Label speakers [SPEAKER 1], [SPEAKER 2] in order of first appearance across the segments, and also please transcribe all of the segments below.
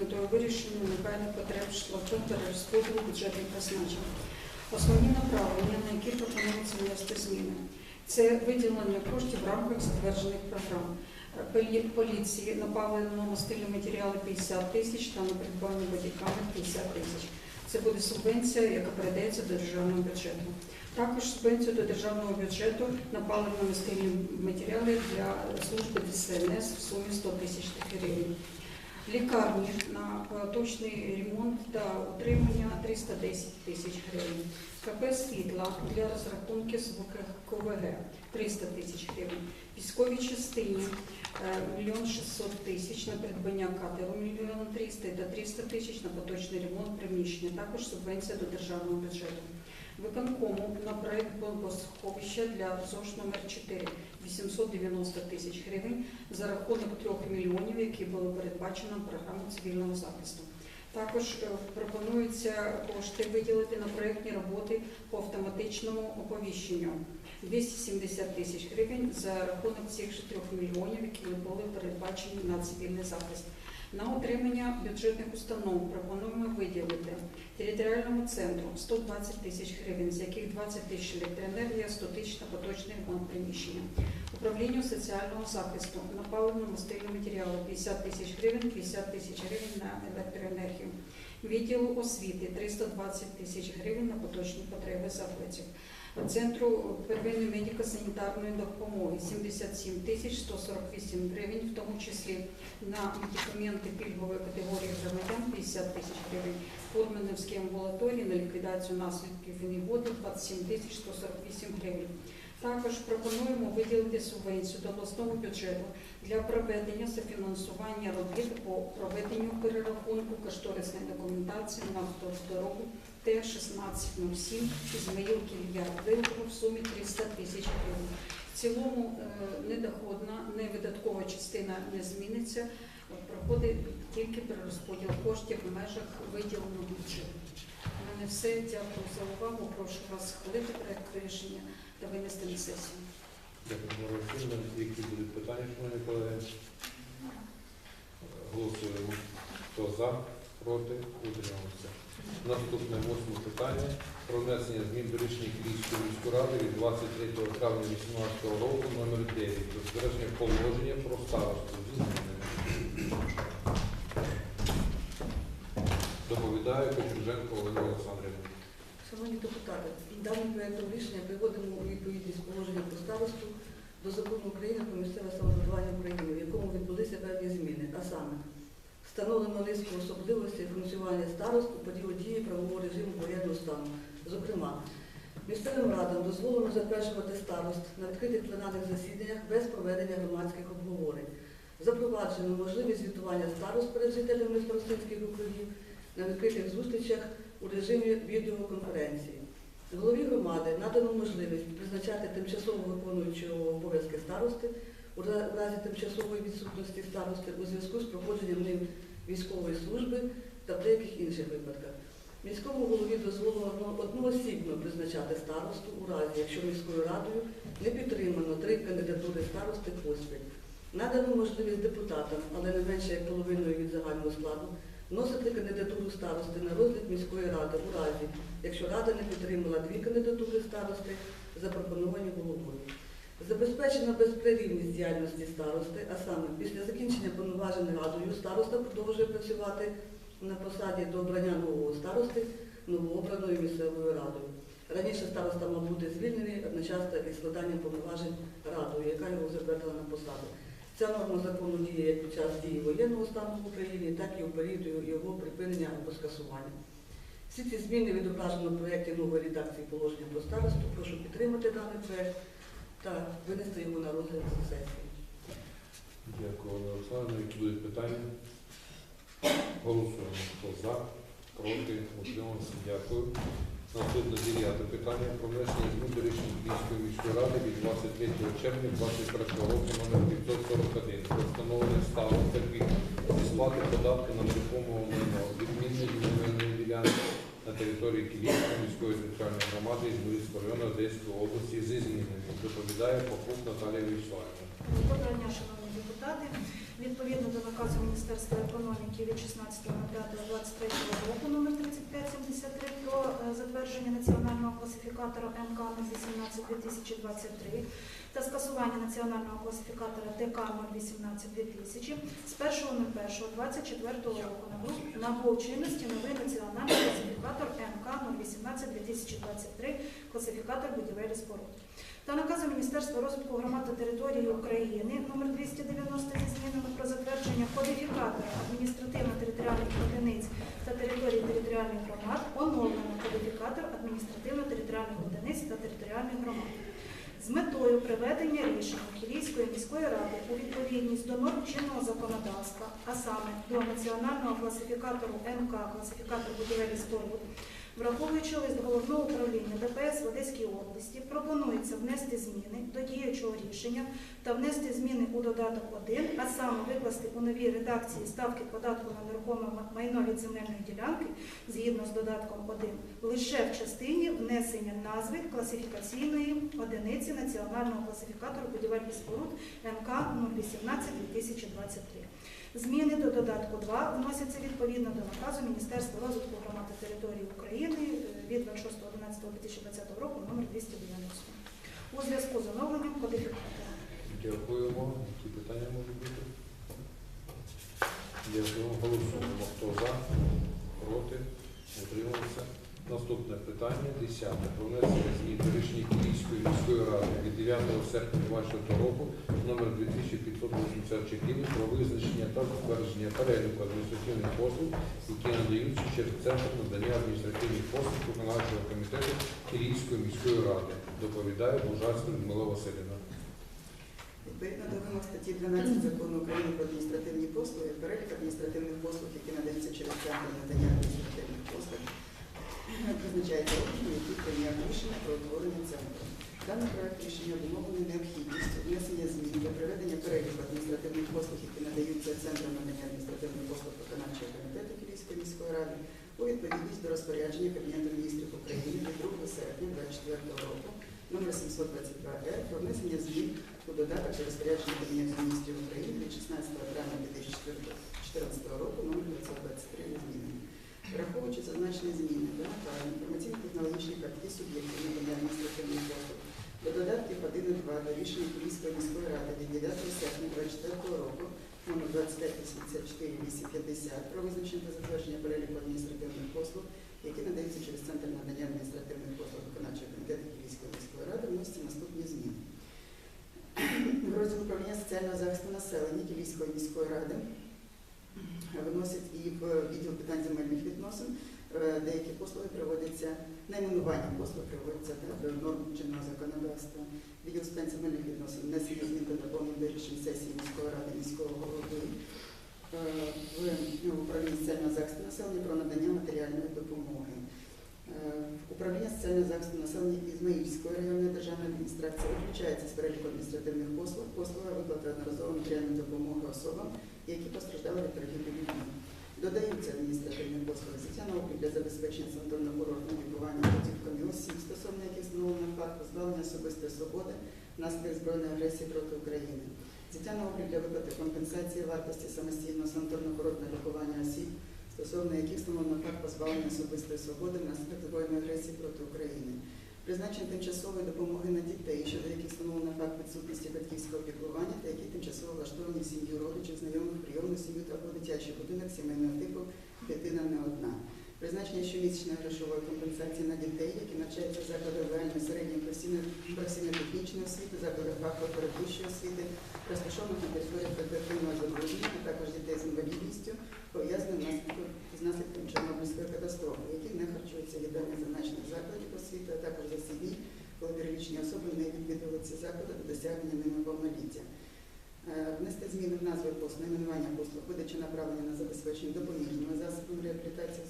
[SPEAKER 1] метою вирішення негайних потреб шляхом перерозподілу бюджетних призначень. Основні направлення, на які пропонується внести зміни, це виділення коштів в рамках затверджених програм. Е, полі- Поліції на паливно-мастильні матеріали 50 тисяч та на придбання бодікамер 50 тисяч. Це буде субвенція, яка передається до державного бюджету. Також субвенцію до державного бюджету на паливно-мастильні матеріали для служби ДСНС в сумі 100 тисяч гривень. Лікарні на поточний ремонт та утримання 310 тисяч гривень. КП світла для розрахунків з КВГ 300 тисяч гривень. Військовій частині е, 1 600 тисяч на придбання катеру 1 300 та 300 тисяч на поточний ремонт приміщення. Також субвенція до державного бюджету. Виконкому на проект бомбосховища для ЗОЖ номер 4 890 тисяч гривень за рахунок 3 мільйонів, які були передбачено програмою цивільного захисту. Також е, пропонується кошти виділити на проєктні роботи по автоматичному оповіщенню 270 тисяч гривень за рахунок цих же 3 мільйонів, які були передбачені на цивільний захист. На отримання бюджетних установ пропонуємо виділити територіальному центру 120 тисяч гривень, з яких 20 тисяч електроенергія, 100 тисяч на поточний ремонт приміщення. Управлінню соціального захисту на паливно-мастильні матеріали 50 тисяч гривень, 50 тисяч гривень на електроенергію. Відділу освіти 320 тисяч гривень на поточні потреби закладів. Центру первинної медико-санітарної допомоги 77 тисяч 148 гривень, в тому числі на медикаменти пільгової категорії громадян 50 тисяч гривень. Фурманівській амбулаторії на ліквідацію наслідків негоди 27 тисяч 148 гривень. Також пропонуємо виділити субвенцію до обласного бюджету для проведення софінансування робіт по проведенню перерахунку кошторисної документації на автодорогу Т-1607 Ізмаїлки Львів в сумі 300 тисяч гривень. В цілому е, недоходна, невидаткова частина не зміниться, проходить тільки перерозподіл коштів в межах виділеного бюджету. У мене все. Дякую за увагу. Прошу вас схвалити проект рішення та винести на сесію.
[SPEAKER 2] Дякую. Які будуть питання, шановні колеги? Голосуємо. Хто за, проти, утримався. Наступне восьме питання про внесення змін до рішення Київської міської ради від 23 травня 2018 року номер 9 про збереження положення про старосту зі. Доповідає Кочуженко Олена Олександрівна.
[SPEAKER 3] Шановні депутати, даним проєктом рішення приводимо у відповідність положення про старосту до закону України про місцеве самоврядування України, в якому відбулися певні зміни, а саме встановлено низку особливостей функціонування старост у поділу дії правового режиму воєнного стану. Зокрема, місцевим радам дозволено затверджувати старост на відкритих пленарних засіданнях без проведення громадських обговорень. Запроваджено можливість звітування старост перед жителями старостинських округів на відкритих зустрічах у режимі відеоконференції. Голові громади надано можливість призначати тимчасово виконуючого обов'язки старости у разі тимчасової відсутності старости у зв'язку з проходженням ним військової служби та в деяких інших випадках. Міському голові дозволено одноосібно призначати старосту у разі, якщо міською радою не підтримано три кандидатури старости поспіль. Надано можливість депутатам, але не менше як половиною від загального складу, вносити кандидатуру старости на розгляд міської ради у разі, якщо рада не підтримала дві кандидатури старости, запропоновані головою. Забезпечена безперервність діяльності старости, а саме після закінчення повноважень радою староста продовжує працювати на посаді до обрання нового старости новообраною місцевою радою. Раніше староста мав бути звільнений одночасно із складанням повноважень радою, яка його затвердила на посаду. Ця норма закону діє як під час дії воєнного стану в Україні, так і у період його припинення або скасування. Всі ці зміни відображено в проєкті нової редакції положення про старосту. Прошу підтримати даний проєкт та винести його на розгляд сесії.
[SPEAKER 2] Дякую, Олена. Які будуть питання? Голосуємо. Хто за, проти, утримався. Дякую. Наступне дев'яте питання про внесення змін до рішення Київської міської ради від 23 червня 2021 року номер 541 про встановлення ставок таких зі сплати податку на нерухомого майно відмінної земельної ділянки на території Київської міської територіальної громади Ізмаїльського району Одеської області зі змінами. Доповідає Попук Наталія Вячеславівна.
[SPEAKER 4] Доброго дня, шановні депутати. Відповідно до наказу Міністерства економіки від 16.05.23 року номер 3573 про е, затвердження національного класифікатора МК 018-2023 та скасування національного класифікатора ТК 018-2000 з 1.01.24 року набув- набув чинності новий національний класифікатор МК 018-2023 класифікатор будівель і споруд. Та наказу Міністерства розвитку громад та території України номер 290 зі змінами про затвердження кодифікатора адміністративно-територіальних одиниць та територій територіальних громад оновлено кодифікатор адміністративно-територіальних одиниць та територіальних громад. З метою приведення рішень Кілійської міської ради у відповідність до норм чинного законодавства, а саме до національного класифікатору НК, класифікатор будівель і споруд, Враховуючи лист головного управління ДПС в Одеській області, пропонується внести зміни до діючого рішення та внести зміни у додаток 1, а саме викласти у новій редакції ставки податку на нерухоме майно від земельної ділянки згідно з додатком 1 лише в частині внесення назви класифікаційної одиниці національного класифікатору будівель і споруд МК 018-2023. Зміни до додатку 2 вносяться відповідно до наказу Міністерства розвитку громад та території України е, від 26.11.2020 року номер 290 у зв'язку з оновленням кодифікатора.
[SPEAKER 2] Дякуємо. Які питання можуть бути? Дякуємо. Голосуємо. Хто за? Проти? Утримався. Наступне питання, 10. Про внесення змін до рішення Київської міської ради від 9 серпня 2020 року номер 2584 про визначення та затвердження переліку адміністративних послуг, які надаються через Центр надання адміністративних послуг виконавчого комітету Київської міської ради. Доповідає Бужарська Людмила Васильівна.
[SPEAKER 5] Відповідно до вимог статті 12 закону України про адміністративні послуги, перелік адміністративних послуг, які надаються через центр надання адміністративних послуг, призначається органом, який прийняв рішення про утворення центру. Даний проект рішення обумовлений необхідністю внесення змін до приведення переліку адміністративних послуг, які надаються центром надання адміністративних послуг виконавчого комітету Київської міської ради, у відповідність до розпорядження Кабінету міністрів України від 2 серпня 2024 року номер 722-Р про внесення змін у додаток до розпорядження Кабінету міністрів України від 16 травня 2014 року номер 923 не змінені. Враховуючи зазначені зміни до наказу інформаційно-технологічні картки суб'єктів надання адміністративних послуг до додатків 1 і 2 до рішення Київської міської ради від 9 серпня 2024 року номер 2584-850 про визначення та затвердження переліку адміністративних послуг, які надаються через Центр надання адміністративних послуг виконавчого комітету Київської міської ради, вносяться наступні зміни. В розділ управління соціального захисту населення Київської міської ради виносять і в відділ питань земельних відносин. Е, Деякі послуги приводяться, найменування послуг приводяться до норм чинного законодавства. Відділ з питань земельних відносин внесення змін та доповнень до рішень сесії міської ради міського голови е, в управлінні соціального захисту населення про надання матеріальної допомоги. Е, Управління соціального захисту населення Ізмаїльської районної державної адміністрації виключається з переліку адміністративних послуг, послуга виплати одноразової матеріальної допомоги особам, які постраждали від торгівлі людьми. Додаються адміністративні послуги взяття на облік для забезпечення санаторно-курортного лікування готівками осіб, стосовно яких встановлено факт позбавлення особистої свободи внаслідок збройної агресії проти України. Взяття на облік для виплати компенсації вартості самостійного санаторно-курортного лікування осіб, стосовно яких встановлено факт позбавлення особистої свободи внаслідок збройної агресії проти України. Призначення тимчасової допомоги на дітей, щодо яких встановлено факт відсутності батьківського піклування та які тимчасово влаштовані в сім'ю родичів, знайомих, прийомну сім'ю та або дитячий будинок сімейного типу дитина не одна. Призначення щомісячної грошової компенсації на дітей, які навчаються в закладах загальної середньої професійно-технічної освіти, закладах фахової передвищої освіти, розташованих на території федеративного забруднення, а також дітей з інвалідністю, пов'язаним внаслідок- з наслідком Чорнобильської катастрофи, які не харчуються їдальні зазначених закладів освіти, а також за сім'ї, коли перелічені особи не відвідували ці заклади до досягнення ними повноліття. Е, Внести зміни в назви послуг, найменування послуг, видача направлення на забезпечення допоміжними засобами реабілітації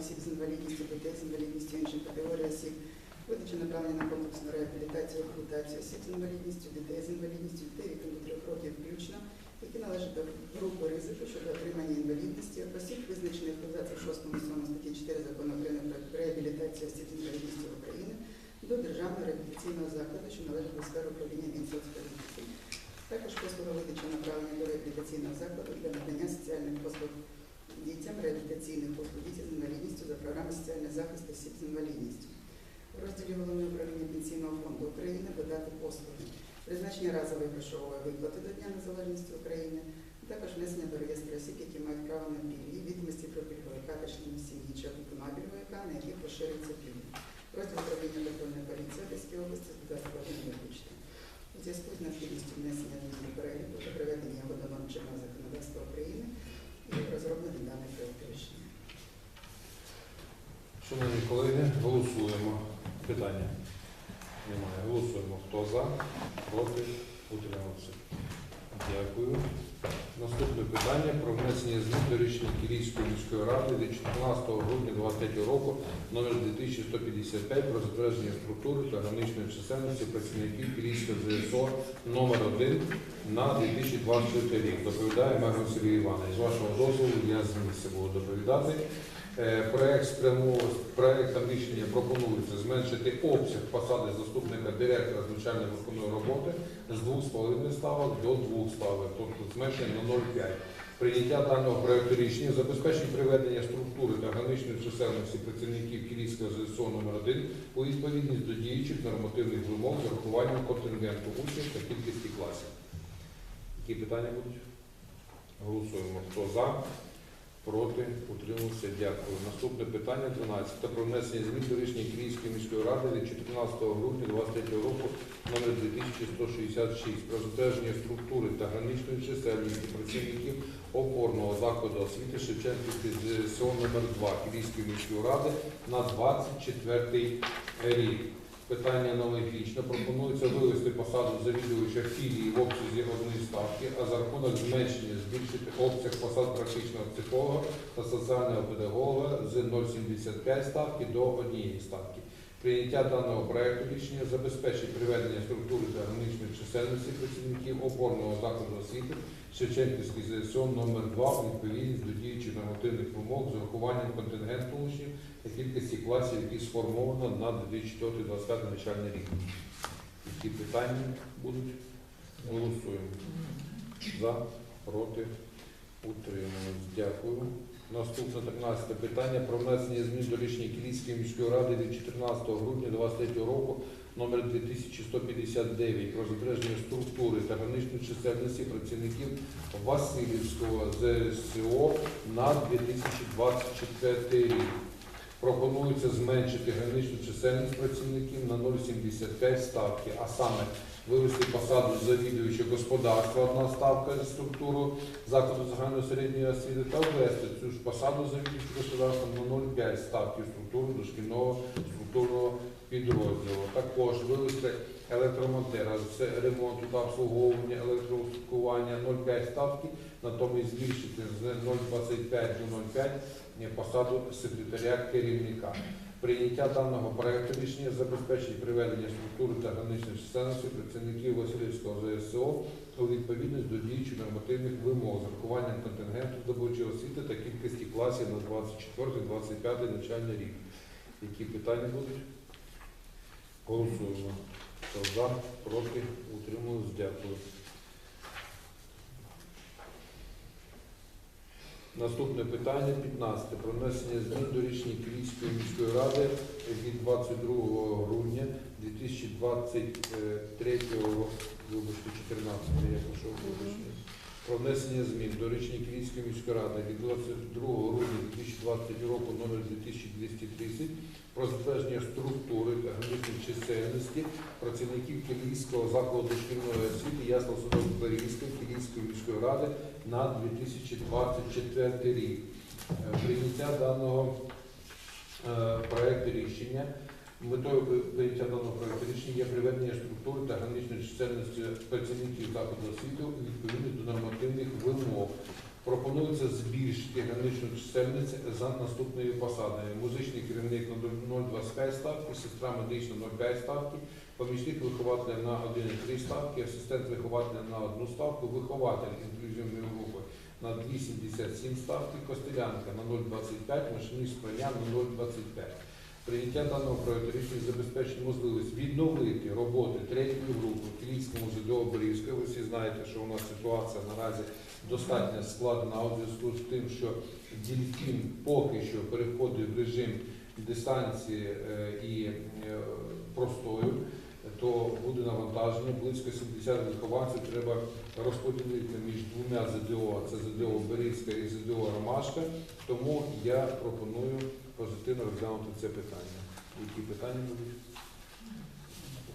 [SPEAKER 5] осіб з інвалідністю, дітей з інвалідністю, інших категорій осіб, видача направлення на комплексну реабілітацію, реабілітацію осіб з інвалідністю, дітей з інвалідністю, дітей віком до трьох років включно, які належать до групи ризику щодо отримання інвалідності, осіб, визначених в абзацах 6 і 7 статті 4 закону України про реабілітацію осіб з інвалідністю України до державного реабілітаційного закладу, що належить до сфери управління Мінсоцполітики. Також послуга видачі направлення до реабілітаційного закладу для надання соціальних послуг дітям, реабілітаційних послуг дітям з інвалідністю за програмою соціальний захист осіб з інвалідністю. В розділі Головного управління Пенсійного фонду України додати послуги. Призначення разової грошової виплати до Дня Незалежності України, також внесення до реєстру осіб, які мають право на пільги, відомості про пільговика та членів сім'ї чи опікуна пільговика, на яких поширюється пільги. Розділ управління патрульної поліції Одеської області додаток один виключити. У зв'язку з необхідністю внесення змін до переліку та приведення до чинного законодавства України і розроблений даний проект рішення.
[SPEAKER 2] Шановні колеги, голосуємо. Питання немає. Голосуємо. Хто за, проти, утримався. Дякую. Наступне питання про внесення змін до рішення Київської міської ради від 14 грудня 2023 року номер 2155 про затвердження структури та граничної чисельності працівників Київського ЗСО номер 1 на 2024 рік. Доповідає Меган Сергій Іванович. З вашого дозволу я з місця буду доповідати. Е, Проект проектом рішення пропонується зменшити обсяг посади заступника директора з навчально-виховної роботи з 2,5 ставок до 2 ставок, тобто зменшення на 0,5. Прийняття даного проекту рішення забезпечить приведення структури та граничної чисельності працівників Київського ЗСО номер 1 у відповідність до діючих нормативних вимог з урахуванням контингенту учнів та кількості класів. Які питання будуть? Голосуємо. Хто за? Проти, утримався, дякую. Наступне питання 12. Про внесення змін до рішення Київської міської ради від 14 грудня 2023 року номер 2166 про затвердження структури та граничної чисельності працівників опорного закладу освіти Шевченківської ЗСО номер 2 Київської міської ради на 24 рік. Питання аналогічне. Пропонується вивести посаду завідувача філії в обсязі одної ставки, а за рахунок зменшення збільшити обсяг посад практичного психолога та соціального педагога з 0,75 ставки до однієї ставки. Прийняття даного проекту рішення забезпечить приведення структури та граничної чисельності працівників опорного закладу освіти Шевченківський ЗСО номер 2 у відповідність до діючих нормативних вимог з урахуванням контингенту учнів та кількості класів, які сформовано на 2024-2025 навчальний рік. Які питання будуть? Голосуємо. За, проти, утримались. Дякую. Наступне 13 питання про внесення змін до рішення Київської міської ради від 14 грудня 2023 року номер 2159 про затвердження структури та граничної чисельності працівників Васильівського ЗСО на 2024 рік. Пропонується зменшити граничну чисельність працівників на 0,75 ставки, а саме вивести посаду завідувача господарства одна ставка з структуру закладу загальної середньої освіти та ввести цю ж посаду завідувача господарства на 0,5 ставки структуру дошкільного структурного підрозділу. Також вивести електромонтера з ремонту та обслуговування електроустаткування 0,5 ставки, натомість збільшити з 0,25 до 0,5 посаду секретаря керівника. Прийняття даного проекту рішення забезпечить приведення структури та граничної чисельності працівників Васильівського ЗСО у відповідність до діючих нормативних вимог з урахуванням контингенту здобувачої освіти та кількості класів на 24-25 навчальний рік. Які питання будуть? Голосуємо. Хто за, проти, утримуюсь, дякую. Наступне питання 15. Про внесення змін до рішення Київської міської ради від 22 грудня 2023 вибачте, 14, я пішов вибачте. Про внесення змін до рішення Київської міської ради від 22 грудня 2023 року номер 2230 про затвердження структури та граничної чисельності працівників Київського закладу дошкільної освіти ясла судов Берізької Київської міської ради на 2024 рік. Е, Прийняття даного е, проекту рішення. Метою прийняття даного проекту рішення є приведення структури та граничної чисельності працівників закладу освіти у відповідність до нормативних вимог. Пропонується збільшити граничну чисельність за наступною посадами. Музичний керівник на 0,25 ставки, сестра медична 0,5 ставки, помічник вихователя на 1,3 ставки, асистент вихователя на 1 ставку, вихователь інклюзивної групи на 2,77 ставки, костелянка на 0,25, машиніст прання на 0,25. Прийняття даного проекту рішення забезпечить можливість відновити роботи третьої групи в Київському ЗДО Борівська. Ви всі знаєте, що у нас ситуація наразі достатньо складна у зв'язку з тим, що дільфін поки що переходить в режим дистанції е, і е, простою, то буде навантаження. Близько 70 вихованців треба розподілити між двома ЗДО, це ЗДО Берізька і ЗДО Ромашка. Тому я пропоную позитивно розглянути це питання. Які питання будуть?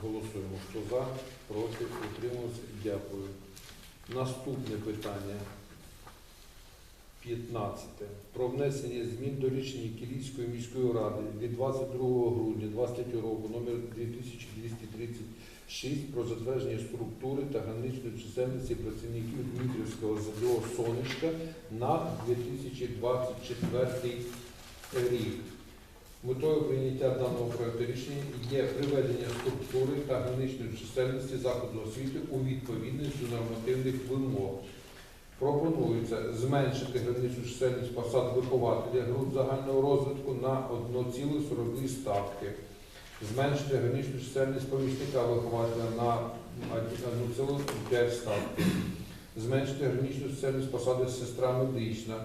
[SPEAKER 2] Голосуємо. Хто за, проти, утримався. Дякую. Наступне питання. 15. Про внесення змін до рішення Кілійської міської ради від 22 грудня 2023 року номер 2236 про затвердження структури та граничної чисельності працівників Дмитрівського ЗДО Сонечка на 2024 рік. Метою прийняття даного проекту рішення є приведення структури та граничної чисельності закладу освіти у відповідність до нормативних вимог. Пропонується зменшити граничну чисельність посад вихователя груп загального розвитку на 1,42 ставки, зменшити граничну чисельність помічника вихователя на 1,5 ставки, зменшити граничну чисельність посади сестра медична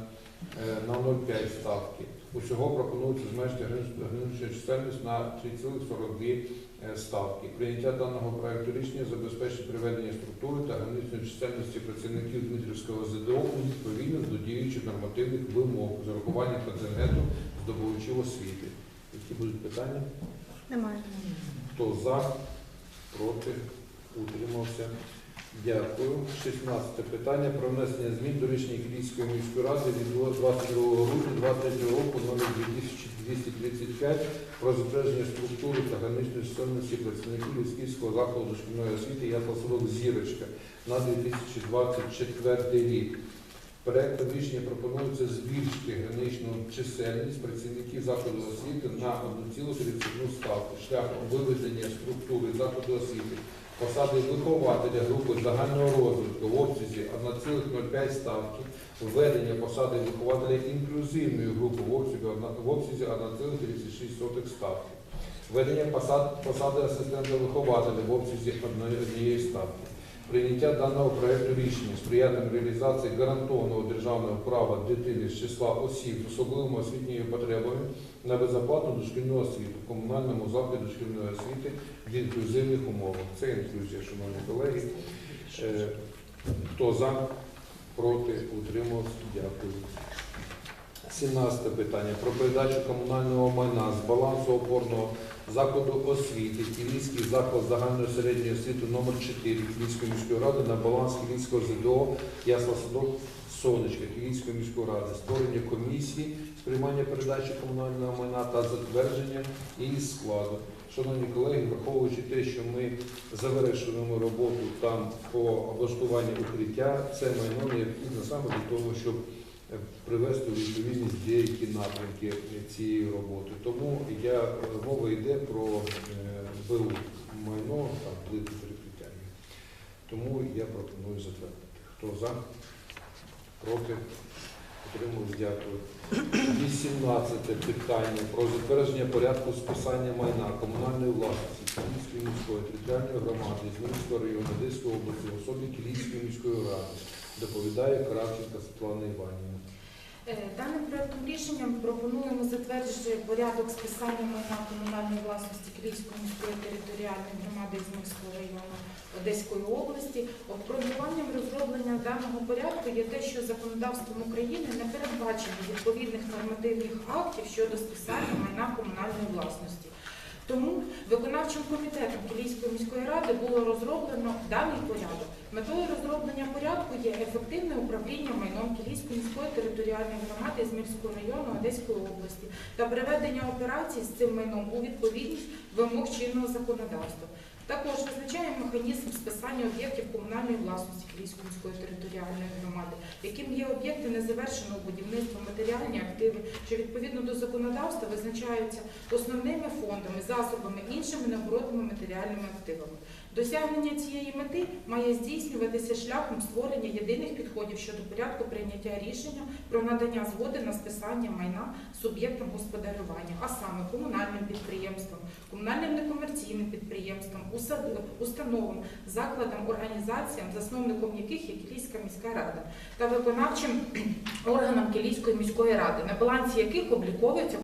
[SPEAKER 2] е, на 0,5 ставки. Усього пропонується зменшити граничну чисельність на 3,42 е, ставки. Прийняття даного проекту рішення забезпечить приведення структури та граничної чисельності працівників Дмитрівського ЗДО у відповідність до діючих нормативних вимог з урахуванням контингенту здобувачів освіти. Які будуть питання?
[SPEAKER 6] Немає.
[SPEAKER 2] Хто за, проти, утримався. Дякую. 16 питання про внесення змін до рішення Київської міської ради від 22 грудня 2023 року номер 2235 про затвердження структури та граничної чисельності працівників Львівського закладу дошкільної освіти Ясла Зірочка на 2024 рік. Проектом рішення пропонується збільшити граничну чисельність працівників закладу освіти на 1,31 ставку шляхом виведення структури закладу освіти посади вихователя групи загального розвитку в обсязі 1,05 ставки, введення посади вихователя інклюзивної групи в обсязі одна- в обсязі 1,36 ставки, введення посад, посади асистента вихователя в обсязі одної- однієї ставки. Прийняття даного проекту рішення сприятиме реалізації гарантованого державного права дитини з числа осіб з особливими освітніми потребами на безоплатну дошкільну освіту комунальному закладі дошкільної освіти в інклюзивних умовах. Це інклюзія, шановні колеги. Е, Хто за, проти, утримався, дякую. 17 питання про передачу комунального майна з балансу опорного закладу освіти Київський заклад загальної середньої освіти номер 4 Київської міської ради на баланс Київського ЗДО Ясла Садок Сонечка Київської міської ради, створення комісії приймання передачі комунального майна та затвердження її складу. Шановні колеги, враховуючи те, що ми завершуємо роботу там по облаштуванню укриття, це майно необхідно саме для того, щоб е, привести у відповідність деякі напрямки цієї роботи. Тому я е, мова йде про е, БУ майно там плити перекриття. Тому я пропоную затвердити. Хто за? Проти? Утримуюсь, дякую. 18 питання про затвердження порядку списання майна комунальної власності Київської міської територіальної громади Змінського району Одеської області в особі Київської міської ради. Доповідає Кравченка Світлана Іванівна.
[SPEAKER 6] Е, Даним проектом рішенням пропонуємо затвердити порядок списання майна комунальної власності Київської міської територіальної громади Ізмирського району Одеської області. Обґрунтуванням розроблення даного порядку є те, що законодавством України не передбачено відповідних нормативних актів щодо списання майна комунальної власності. Тому виконавчим комітетом Київської міської ради було розроблено даний порядок. Метою розроблення порядку є ефективне управління майном Київської міської територіальної громади з Змірського району Одеської області та приведення операцій з цим майном у відповідність вимог чинного законодавства. Також визначає механізм списання об'єктів комунальної власності Київської міської територіальної громади, яким є об'єкти незавершеного будівництва, матеріальні активи, що відповідно до законодавства визначаються основними фондами, засобами, іншими нагородними матеріальними активами. Досягнення цієї мети має здійснюватися шляхом створення єдиних підходів щодо порядку прийняття рішення про надання згоди на списання майна суб'єктам господарювання, а саме комунальним підприємствам, комунальним некомерційним підприємствам, установам, закладам, організаціям, засновником яких є Кілійська міська рада, та виконавчим органам Кілійської міської ради, на балансі яких обліковується